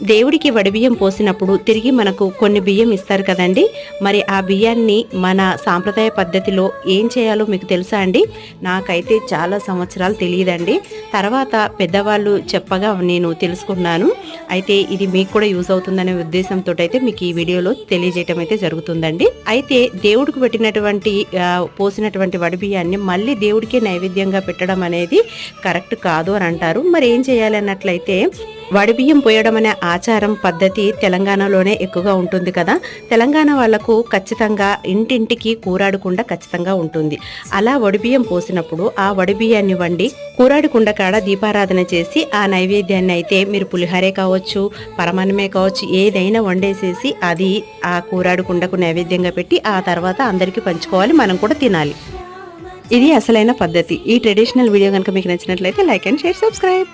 దేవుడికి వడిబియ్యం పోసినప్పుడు తిరిగి మనకు కొన్ని బియ్యం ఇస్తారు కదండి. మరి ఆ బియ్యాన్ని మన సాంప్రదాయ పద్ధతిలో ఏం చేయాలో మీకు తెలుసా అండి? నాకైతే చాలా సంవత్సరాలు తెలియదండి. తర్వాత పెద్దవాళ్ళు చెప్పగా నేను తెలుసుకున్నాను. అయితే ఇది మీకు కూడా యూజ్ అవుతుందనే ఉద్దేశంతో అయితే మీకు ఈ వీడియోలో తెలియజేయటం అయితే జరుగుతుందండి. అయితే దేవుడికి పెట్టినటువంటి పోసినటువంటి వడిబియ్యాన్ని మళ్ళీ దేవుడికి నైవేద్యంగా పెట్టడం అనేది కరెక్ట్ కాదు అని అంటారు. మరి ఏం చేయాలి అన్నట్లయితే వడిబియ్యం పోయడం అనే ఆచారం పద్ధతి తెలంగాణలోనే ఎక్కువగా ఉంటుంది కదా. తెలంగాణ వాళ్ళకు ఖచ్చితంగా ఇంటింటికి కూరాడుకుండా ఖచ్చితంగా ఉంటుంది. అలా వడిబియ్యం పోసినప్పుడు ఆ వడిబియ్యాన్ని వండి కూరాడుకుండ కాడ దీపారాధన చేసి ఆ నైవేద్యాన్ని అయితే మీరు పులిహోరే కావచ్చు పరమాన్నమే కావచ్చు ఏదైనా వండేసేసి అది ఆ కూరాడుకుండకు నైవేద్యంగా పెట్టి ఆ తర్వాత అందరికీ పంచుకోవాలి మనం కూడా తినాలి. ఇది అసలైన పద్ధతి. ఈ ట్రెడిషనల్ వీడియో కనుక మీకు నచ్చినట్లయితే లైక్ అండ్ షేర్ సబ్స్క్రైబ్.